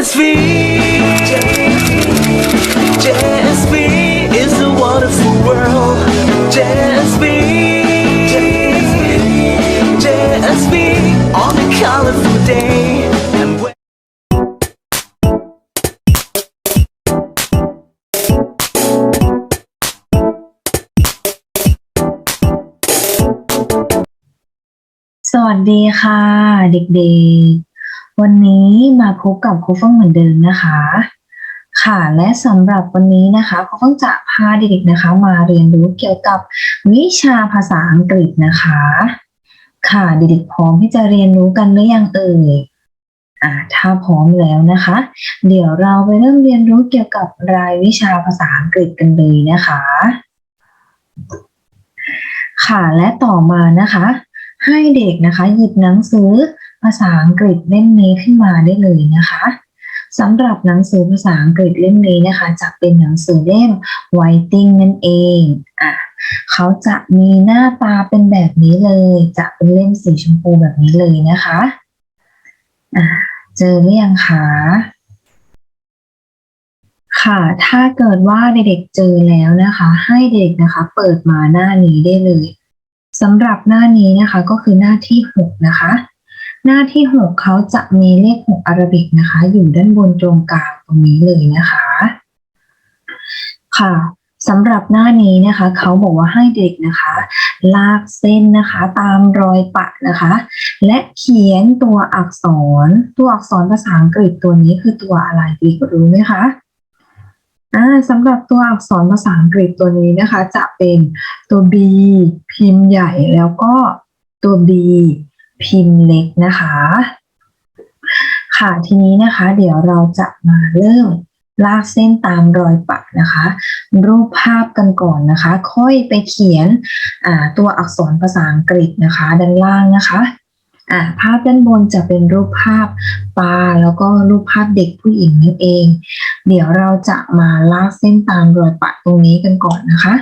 JSV JSV is a wonderful world JSV JSV on a colorful day and when สวัสดีค่ะ เด็กๆ วันนี้มาพบกับครูเฟังเหมือนเดิมนะคะ ค่ะ และสำหรับวันนี้นะคะครูเฟังจะพาเด็กๆนะคะ มาเรียนรู้เกี่ยวกับวิชาภาษาอังกฤษนะคะ ค่ะเด็กๆพร้อมที่จะเรียนรู้กันหรือยังเอ่ยอ่าถ้าพร้อมแล้วนะคะ เดี๋ยวเราไปเริ่มเรียนรู้เกี่ยวกับรายวิชาภาษาอังกฤษกันเลยนะคะ ค่ะและต่อมานะคะ ให้เด็กนะคะ หยิบหนังสือ ภาษาอังกฤษเล่มนี้ขึ้นมาได้เลยนะคะสำหรับหนังสือภาษาอังกฤษเล่มนี้นะคะ จะเป็นหนังสือเล่ม Writing นั่นเองอะเขาจะมีหน้าตาเป็นแบบนี้เลย จะเป็นเล่มสีชมพูแบบนี้เลยนะคะอะเจอหรือยังคะค่ะ ถ้าเกิดว่าเด็กๆเจอแล้วนะคะ ให้เด็กนะคะ เปิดมาหน้านี้ได้เลยสำหรับหน้านี้นะคะก็คือหน้าที่หกนะคะ หน้าที่หกเขาจะมีเลขหกอารบิกนะคะ อยู่ด้านบนตรงกลางตรงนี้เลยนะคะ ค่ะสำหรับหน้านี้นะคะเขาบอกว่าให้เด็กนะคะ ลากเส้นนะคะ ตามรอยปะนะคะ และเขียนตัวอักษร ตัวอักษรภาษาอังกฤษตัวนี้คือตัวอะไรเด็กรู้ไหมคะอ่าสำหรับตัวอักษรภาษาอังกฤษตัวนี้นะคะ จะเป็นตัว B พิมพ์ใหญ่แล้วก็ตัว B พิมพ์เล็กนะคะ ค่ะทีนี้นะคะ เดี๋ยวเราจะมาเริ่มลากเส้นตามรอยปะนะคะ รูปภาพกันก่อนนะคะ ค่อยไปเขียนตัวอักษรภาษาอังกฤษนะคะ ด้านล่างนะคะภาพด้านบนจะเป็นรูปภาพปลาแล้วก็รูปภาพเด็กผู้หญิงนั่นเอง เดี๋ยวเราจะมาลากเส้นตามรอยปะตรงนี้กันก่อนนะคะ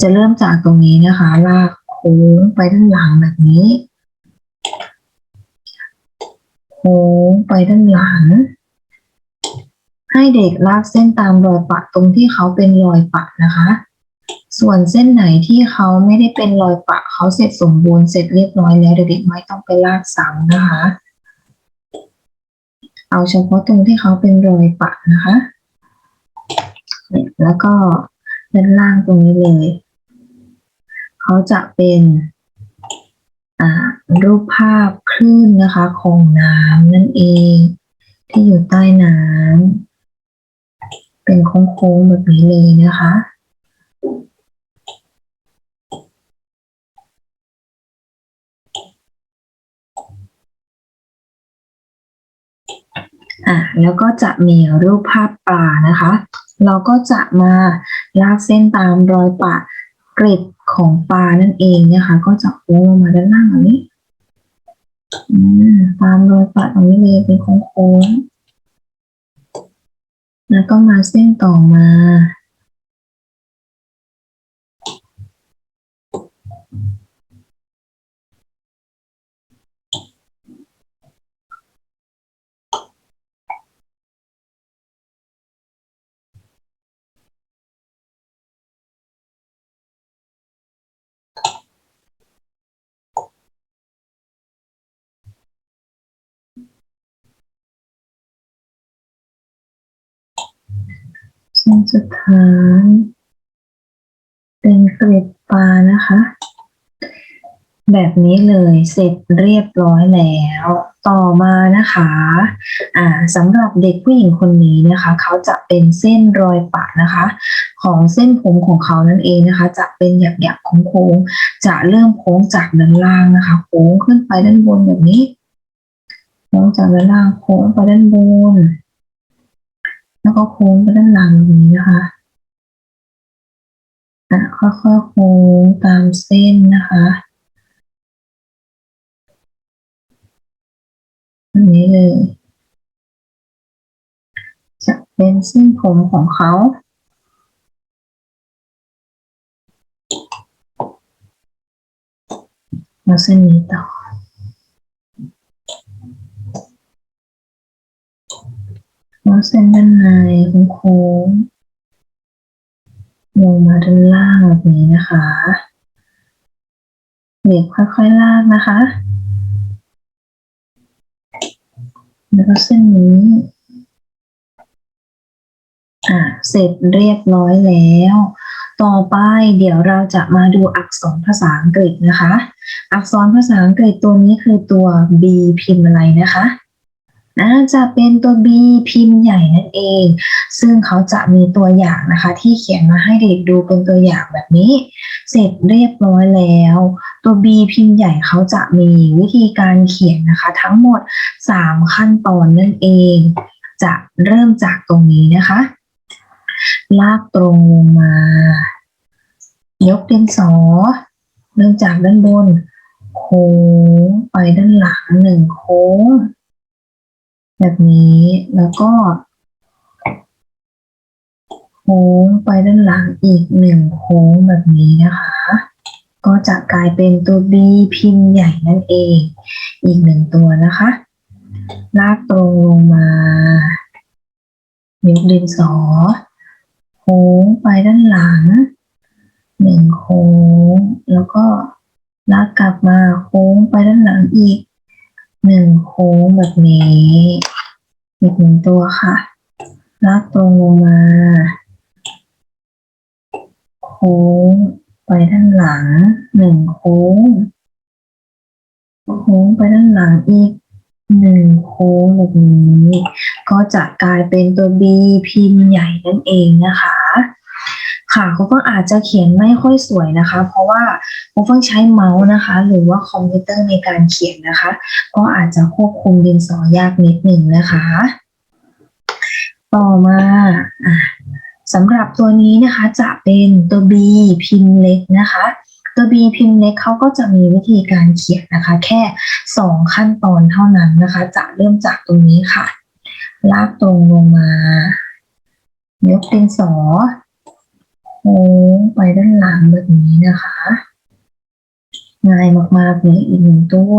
จะเริ่มจากตรงนี้นะคะ ลาก โค้งไปด้านหลังแบบนี้ โค้งไปด้านหลัง ให้เด็กลากเส้นตามรอยปะตรงที่เขาเป็นรอยปะนะคะ ส่วนเส้นไหนที่เขาไม่ได้เป็นรอยปะเขาเสร็จสมบูรณ์เสร็จเรียบร้อยแล้วเด็กๆไม่ต้องไปลากซ้ำนะคะ เอาเฉพาะตรงที่เขาเป็นรอยปะนะคะเนี่ยแล้วก็ด้านล่างตรงนี้เลย เขาจะเป็นรูปภาพคลื่นนะคะของน้ำนั่นเอง ที่อยู่ใต้น้ำเป็นโค้งๆแบบนี้เลยนะคะอะแล้วก็จะมีรูปภาพปลานะคะ เราก็จะมาลากเส้นตามรอยปะ เกร็ดของปลานั่นเองนะคะ ก็จะโค้งลงมาด้านล่างแบบนี้ตามรอยปะตรงนี้เลยเป็นโค้งๆแล้วก็มาเส้นต่อมา เส้นสุดท้าย เป็นเกล็ดปลานะคะ แบบนี้เลยเสร็จเรียบร้อยแล้ว ต่อมานะคะอ่าสำหรับเด็กผู้หญิงคนนี้นะคะ เขาจะเป็นเส้นรอยปะนะคะ ของเส้นผมของเขานั่นเองนะคะ จะเป็นหยักๆโค้งๆจะเริ่มโค้งจากด้านล่างนะคะโค้งขึ้นไปด้านบนแบบนี้โค้งจากด้านล่างโค้งไปด้านบน แล้วก็โค้งไปด้านหลังนี้นะคะอะค่อยๆโค้งตามเส้นนะคะแบบนี้เลย จะเป็นเส้นผมของเขาแล้วเส้นนี้ต่อ เส้นด้านในโค้งลงมาด้านล่างแบบนี้นะคะเด็กค่อยๆลากนะคะ แล้วก็เส้นนี้ อ่าเสร็จเรียบร้อยแล้ว ต่อไปเดี๋ยวเราจะมาดูอักษรภาษาอังกฤษนะคะ อักษรภาษาอังกฤษตัวนี้คือตัว B พิมพ์อะไรนะคะ น่าจะเป็นตัว B พิมพ์ใหญ่นั่นเอง ซึ่งเขาจะมีตัวอย่างนะคะที่เขียนมาให้เด็กดูเป็นตัวอย่างแบบนี้ เสร็จเรียบร้อยแล้ว ตัว B พิมพ์ใหญ่เขาจะมีวิธีการเขียนนะคะ ทั้งหมด 3 ขั้นตอนนั่นเอง จะเริ่มจากตรงนี้นะคะ ลากตรงลงมา ยกดินสอเริ่มจากด้านบน โค้งไปด้านหลังหนึ่งโค้ง แบบนี้แล้วก็โค้งไปด้านหลังอีกหนึ่งโค้งแบบนี้นะคะ ก็จะกลายเป็นตัว B พิมพ์ใหญ่นั่นเอง อีกหนึ่งตัวนะคะ ลากตรงลงมายกดินสอ โค้งไปด้านหลังหนึ่งโค้ง แล้วก็ลากกลับมาโค้งไปด้านหลังอีก หนึ่งโค้งแบบนี้อีกหนึ่งตัวค่ะ ลากตรงลงมา โค้งไปด้านหลังหนึ่งโค้ง โค้งไปด้านหลังอีกหนึ่งโค้งแบบนี้ ก็จะกลายเป็นตัว B พิมพ์ใหญ่นั่นเองนะคะ ค่ะคุณเพิ่งอาจจะเขียนไม่ค่อยสวยนะคะ เพราะว่าคุณเพิ่งใช้เมาส์นะคะ หรือว่าคอมพิวเตอร์ในการเขียนนะคะ ก็อาจจะควบคุมดินสอยากนิดหนึ่งนะคะ ต่อมาสำหรับตัวนี้นะคะจะเป็นตัว B พิมพ์เล็กนะคะตัว B พิมพ์เล็กเขาก็จะมีวิธีการเขียนนะคะ แค่สองขั้นตอนเท่านั้นนะคะ จะเริ่มจากตรงนี้ค่ะ ลากตรงลงมา ยกดินสอ ค้งไปด้านหลังแบบนี้นะคะ ง่ายมากๆเลยอีกหนึ่งตัว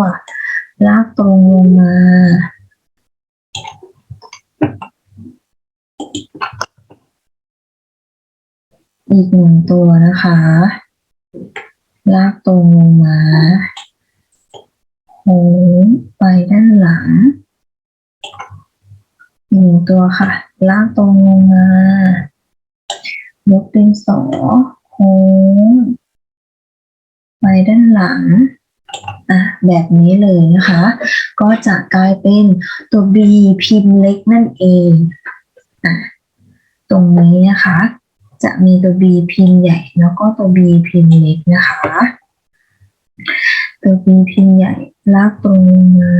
ลากตรงลงมา อีกหนึ่งตัวนะคะ ลากตรงลงมาโค้งไปด้านหลังอีกหนึ่งตัวค่ะ ลากตรงลงมา ยกดินสอโค้งไปด้านหลังอะแบบนี้เลยนะคะ ก็จะกลายเป็นตัว B พิมพ์เล็กนั่นเองอะตรงนี้นะคะ จะมีตัว B พิมพ์ใหญ่ แล้วก็ตัว B พิมพ์เล็กนะคะ ตัว B พิมพ์ใหญ่ลากตรงมา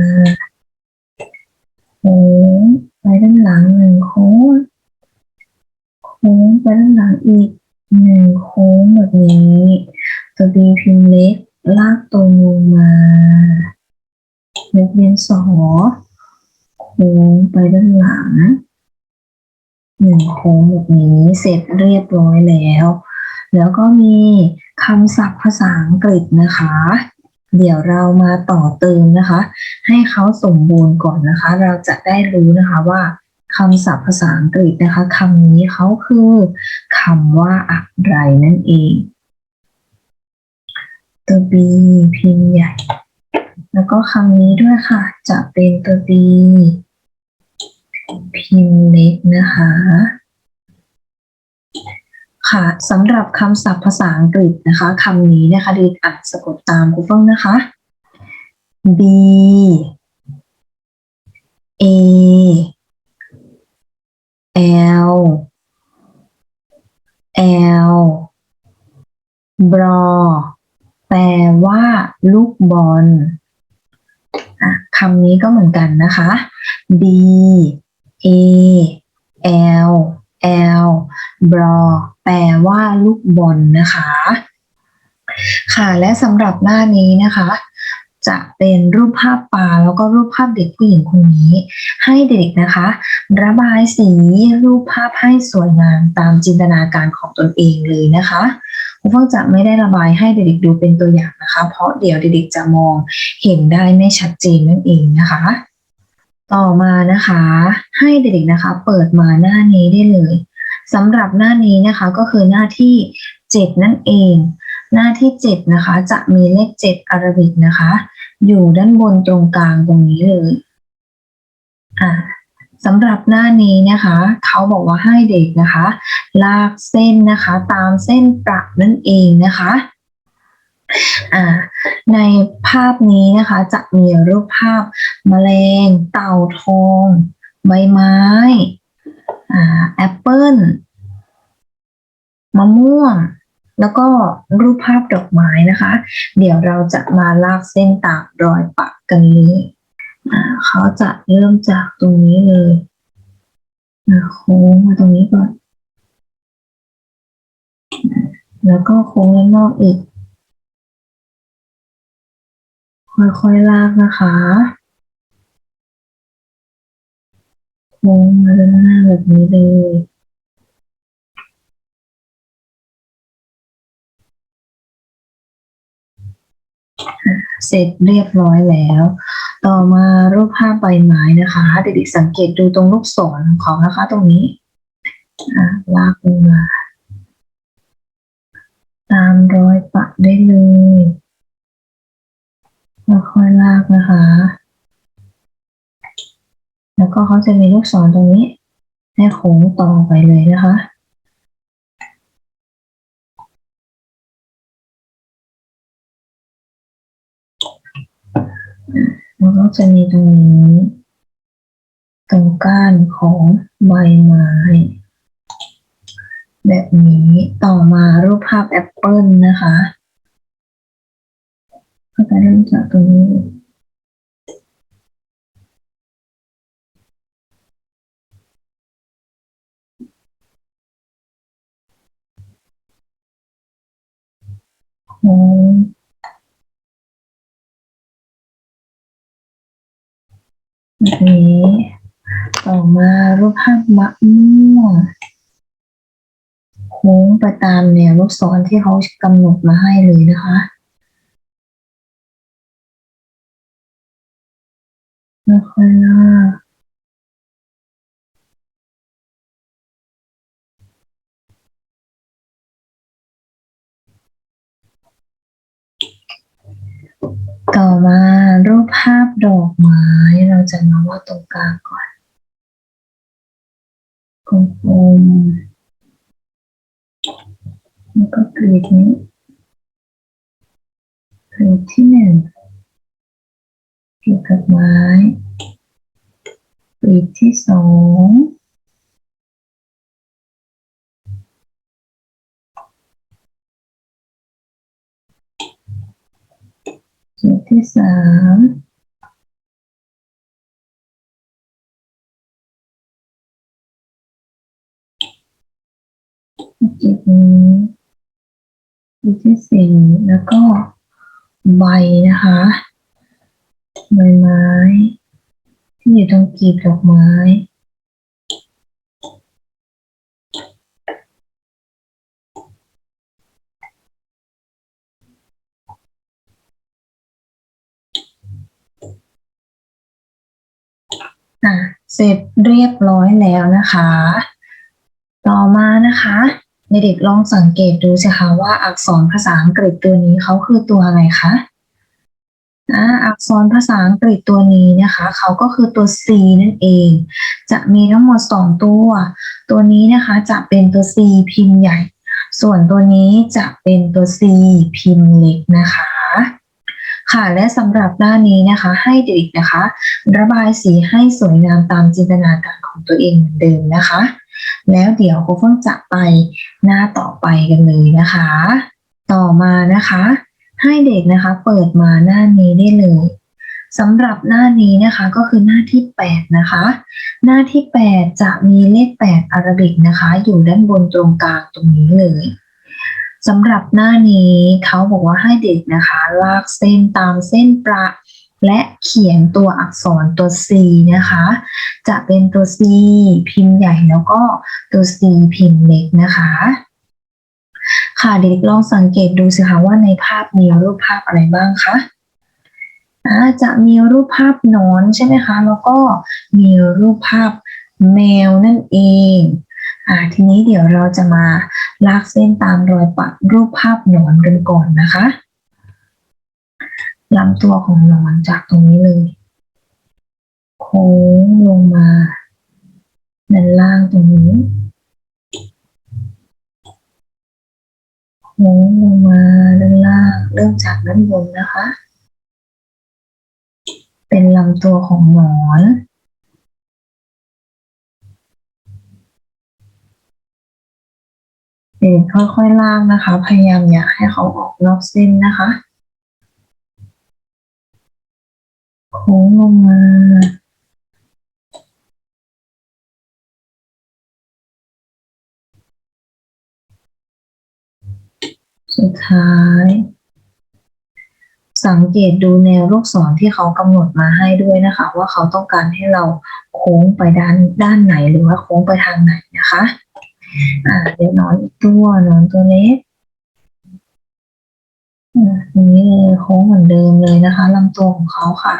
โค้งไปด้านหลังหนึ่งโค้ง ค้งไปด้านหลังอีกหนึ่งโค้งแบบนี้ ตัว B พิมพ์เล็ก ลากตรงลงมายกเวียนสอโค้งไปด้านหลังหนึ่งโค้งแบบนี้เสร็จเรียบร้อยแล้ว แล้วก็มีคำศัพท์ภาษาอังกฤษนะคะ เดี๋ยวเรามาต่อเติมนะคะ ให้เขาสมบูรณ์ก่อนนะคะ เราจะได้รู้นะคะว่า คำศัพท์ภาษาอังกฤษนะคะคำนี้เขาคือคำว่าอะไรนั่นเอง ตัว B พิมพ์ใหญ่ แล้วก็คำนี้ด้วยค่ะ จะเป็นตัว B พิมพ์เล็กนะคะ ค่ะสำหรับคำศัพท์ภาษาอังกฤษนะคะคำนี้นะคะดิอ่านสะกดตามกูเฟิลนะคะ B A L L บรอแปลว่าลูกบอลคำนี้ก็เหมือนกันนะคะ B A L L บรอแปลว่าลูกบอลนะคะ ค่ะ และสำหรับหน้านี้นะคะ จะเป็นรูปภาพปลาแล้วก็รูปภาพเด็กผู้หญิงคนนี้ ให้เด็กนะคะ ระบายสีรูปภาพให้สวยงามตามจินตนาการของตนเองเลยนะคะครูเพิ่งจะไม่ได้ระบายให้เด็กๆดูเป็นตัวอย่างนะคะ เพราะเดี๋ยวเด็กๆจะมองเห็นได้ไม่ชัดเจนนั่นเองนะคะ ต่อมานะคะ ให้เด็กๆนะคะ เปิดมาหน้านี้ได้เลยสำหรับหน้านี้นะคะก็คือหน้าที่ 7 นั่นเอง หน้าที่ 7 นะคะ จะมีเลข 7 อาราบิกนะคะ อยู่ด้านบนตรงกลางตรงนี้เลยอ่าสำหรับหน้านี้นะคะ เขาบอกว่าให้เด็กนะคะ ลากเส้นนะคะ ตามเส้นประนั่นเองนะคะอ่าในภาพนี้นะคะจะมีรูปภาพแมลง เต่าทอง ใบไม้อ่าแอปเปิ้ลมะม่วง แล้วก็รูปภาพดอกไม้นะคะ เดี๋ยวเราจะมาลากเส้นตามรอยปักกันเลยเขาจะเริ่มจากตรงนี้เลยโค้งมาตรงนี้ก่อน แล้วก็โค้งด้านนอกอีก ค่อยๆลากนะคะโค้งมาด้านหน้าแบบนี้เลย เสร็จเรียบร้อยแล้ว ต่อมารูปภาพใบไม้นะคะเด็กๆสังเกตดูตรงลูกศรของเขานะคะ ตรงนี้อะลากลงมาตามรอยปะได้เลยค่อยลากนะคะ แล้วก็เขาจะมีลูกศรตรงนี้ ให้โค้งต่อไปเลยนะคะ ก็จะมีตรงนี้ ตรงก้านของใบไม้ แบบนี้ต่อมารูปภาพแอปเปิลนะคะก็จะเริ่มจากตรงนี้โค้ นี้ต่อมารูปภาพมะม่วงโค้งไปตามแนวลูกศรที่เขากำหนดมาให้เลยนะคะค่อยๆ ต่อมารูปภาพดอกไม้ เราจะมาวาดตรงกลางก่อนกลมๆแล้วก็กรีดนี้กรีดที่หนึ่งกรีดกับไม้กรีดที่สองกรีด ที่สามกรีดนี้กรีดที่สี่แล้วก็ใบนะคะ ใบไม้ ที่อยู่ตรงกีบดอกไม้ อะเสร็จเรียบร้อยแล้วนะคะ ต่อมานะคะเด็กๆลองสังเกตดูสิคะว่าอักษรภาษาอังกฤษตัวนี้เขาคือตัวอะไรคะอ่าอักษรภาษาอังกฤษตัวนี้นะคะเขาก็คือตัว C นั่นเอง จะมีทั้งหมด 2 ตัว ตัวนี้นะคะจะเป็นตัว C พิมพ์ใหญ่ ส่วนตัวนี้จะเป็นตัว C พิมพ์เล็กนะคะ ค่ะและสำหรับหน้านี้นะคะให้เด็กนะคะ ระบายสีให้สวยงามตามจินตนาการของตัวเองเหมือนเดิมนะคะ แล้วเดี๋ยวครูเพิ่งจะไปหน้าต่อไปกันเลยนะคะ ต่อมานะคะ ให้เด็กนะคะเปิดมาหน้านี้ได้เลยสำหรับหน้านี้นะคะก็คือหน้าที่ 8 นะคะ หน้าที่ 8 จะมีเลข 8 อาราบิกนะคะ อยู่ด้านบนตรงกลางตรงนี้เลย สำหรับหน้านี้เขาบอกว่าให้เด็กนะคะ ลากเส้นตามเส้นประและเขียนตัวอักษรตัว C นะคะ จะเป็นตัว C พิมพ์ใหญ่แล้วก็ตัว C พิมพ์เล็กนะคะ ค่ะเด็กลองสังเกตดูสิคะว่าในภาพมีรูปภาพอะไรบ้างคะอาจะมีรูปภาพนอนใช่ไหมคะ แล้วก็มีรูปภาพแมวนั่นเอง ทีนี้เดี๋ยวเราจะมาลากเส้นตามรอยปักรูปภาพหนอนกันก่อนนะคะลำตัวของหนอนจากตรงนี้เลย โค้งลงมาด้านล่างตรงนี้ โค้งลงมาด้านล่าง เริ่มจากด้านบนนะคะ เป็นลำตัวของหนอน เด็ค่อยๆลากนะคะ พยายามอย่าให้เขาออกนอกเส้นนะคะโค้งลงมาสุดท้าย สังเกตดูแนวลูกศรที่เขากำหนดมาให้ด้วยนะคะ ว่าเขาต้องการให้เราโค้งไปด้านด้านไหนหรือว่าโค้งไปทางไหนนะคะ อ่าเดี๋ยวนอนอีกตัวนอนตัวเล็กตรงนี้เลยโค้งเหมือนเดิมเลยนะคะลำตัวของเขาค่ะ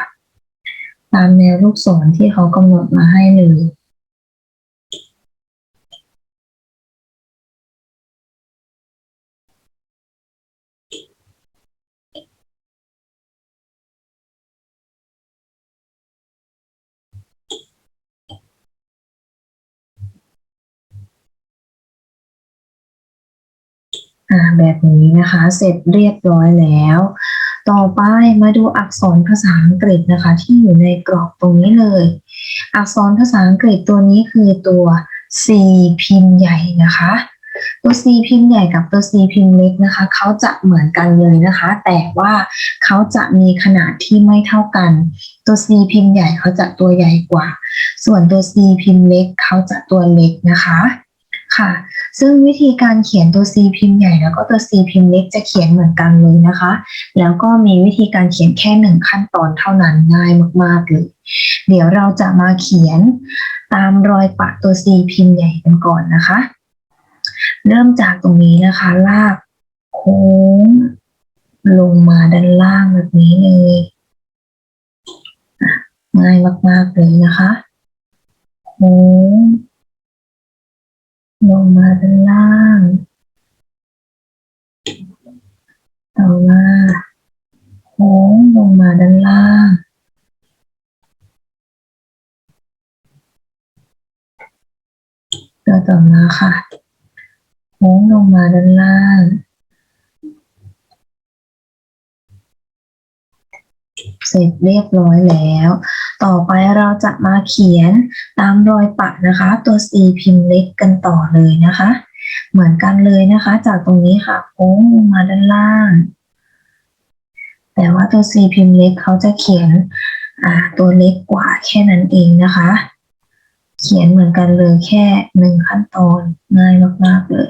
ตามแนวลูกศรที่เขากำหนดมาให้เลย อ่าแบบนี้นะคะ เสร็จเรียบร้อยแล้ว ต่อไปมาดูอักษรภาษาอังกฤษนะคะ ที่อยู่ในกรอบตรงนี้เลย อักษรภาษาอังกฤษตัวนี้คือตัว C พิมพ์ใหญ่นะคะ ตัว C พิมพ์ใหญ่กับตัว C พิมพ์เล็กนะคะ เขาจะเหมือนกันเลยนะคะ แต่ว่าเขาจะมีขนาดที่ไม่เท่ากัน ตัว C พิมพ์ใหญ่เขาจะตัวใหญ่กว่า ส่วนตัว C พิมพ์เล็กเขาจะตัวเล็กนะคะ ค่ะ ซึ่งวิธีการเขียนตัว C พิมพ์ใหญ่แล้วก็ตัว C พิมพ์เล็กจะเขียนเหมือนกันเลยนะคะ แล้วก็มีวิธีการเขียนแค่หนึ่งขั้นตอนเท่านั้นง่ายมากๆเลย เดี๋ยวเราจะมาเขียนตามรอยปะตัว C พิมพ์ใหญ่กันก่อนนะคะ เริ่มจากตรงนี้นะคะ ลากโค้งลงมาด้านล่างแบบนี้เลยอะง่ายมากๆเลยนะคะโค้ง ลงมาด้านล่าง ต่อมาโค้งลงมาด้านล่าง ตัวต่อมาค่ะโค้งลงมาด้านล่าง เสร็จเรียบร้อยแล้ว ต่อไปเราจะมาเขียนตามรอยปะนะคะ ตัว C พิมพ์เล็กกันต่อเลยนะคะ เหมือนกันเลยนะคะ จากตรงนี้ค่ะโค้งลงมาด้านล่าง แต่ว่าตัว C พิมพ์เล็กเขาจะเขียนตัวเล็กกว่าแค่นั้นเองนะคะ เขียนเหมือนกันเลยแค่หนึ่งขั้นตอนง่ายมากๆเลย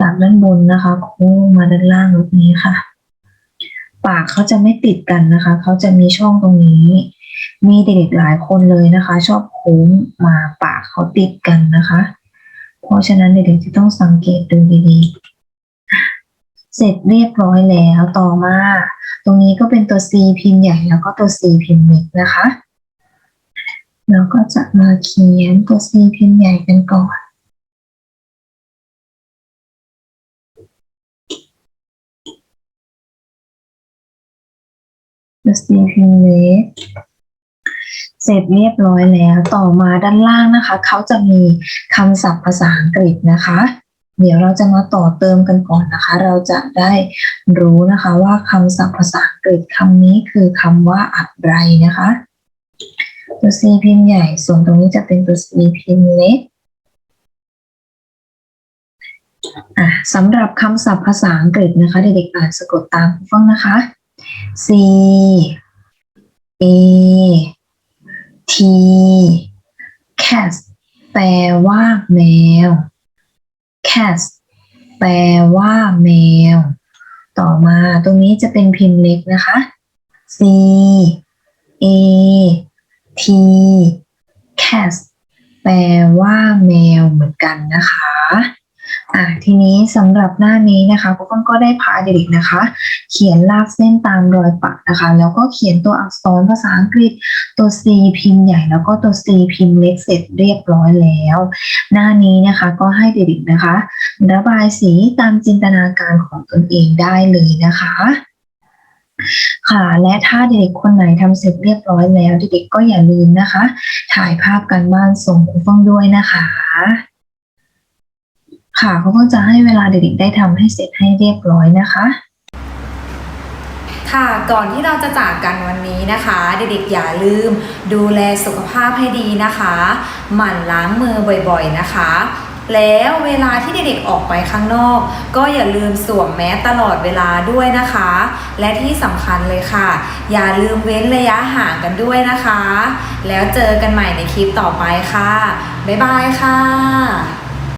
จากด้านบนนะคะโค้งลงมาด้านล่างแบบนี้ค่ะ ปากเขาจะไม่ติดกันนะคะ เขาจะมีช่องตรงนี้ มีเด็กๆหลายคนเลยนะคะ ชอบโค้งมาปากเขาติดกันนะคะ เพราะฉะนั้นเด็กๆจะต้องสังเกตดูดีๆ เสร็จเรียบร้อยแล้วต่อมา ตรงนี้ก็เป็นตัว C พิมพ์ใหญ่แล้วก็ตัว C พิมพ์เล็กนะคะเราก็จะมาเขียนตัว C พิมพ์ใหญ่กันก่อน ตัว C พิมเล็กเสร็จเรียบร้อยแล้ว ต่อมาด้านล่างนะคะ เขาจะมีคำศัพท์ภาษาอังกฤษนะคะ เดี๋ยวเราจะมาต่อเติมกันก่อนนะคะ เราจะได้รู้นะคะว่าคำศัพท์ภาษาอังกฤษคำนี้คือคำว่าอะไรนะคะ ตัว C พิมพ์ใหญ่ ส่วนตรงนี้จะเป็นตัว C พิมพ์เล็กอะสำหรับคำศัพท์ภาษาอังกฤษนะคะ เด็กๆอ่านสะกดตามคุณฟังนะคะ C A T cat แปลว่าแมว cat แปลว่าแมว ต่อมาตรงนี้จะเป็นพิมพ์เล็กนะคะ C A T cat แปลว่าแมวเหมือนกันนะคะ อะทีนี้สำหรับหน้านี้นะคะครูฟังก็ได้พาเด็กๆนะคะ เขียนลากเส้นตามรอยปะนะคะ แล้วก็เขียนตัวอักษรภาษาอังกฤษตัว C พิมพ์ใหญ่แล้วก็ตัว C พิมพ์เล็กเสร็จเรียบร้อยแล้ว หน้านี้นะคะก็ให้เด็กๆนะคะ ระบายสีตามจินตนาการของตนเองได้เลยนะคะค่ะและถ้าเด็กคนไหนทำเสร็จเรียบร้อยแล้วเด็กๆก็อย่าลืมนะคะ ถ่ายภาพกันบ้านส่งครูฟังด้วยนะคะ ค่ะเขาก็จะให้เวลาเด็กๆได้ทำให้เสร็จให้เรียบร้อยนะคะ ค่ะก่อนที่เราจะจากกันวันนี้นะคะ เด็กๆอย่าลืมดูแลสุขภาพให้ดีนะคะ หมั่นล้างมือบ่อยๆนะคะ แล้วเวลาที่เด็กๆออกไปข้างนอก ก็อย่าลืมสวมแมสตลอดเวลาด้วยนะคะ และที่สำคัญเลยค่ะ อย่าลืมเว้นระยะห่างกันด้วยนะคะ แล้วเจอกันใหม่ในคลิปต่อไปค่ะ บ๊ายบายค่ะ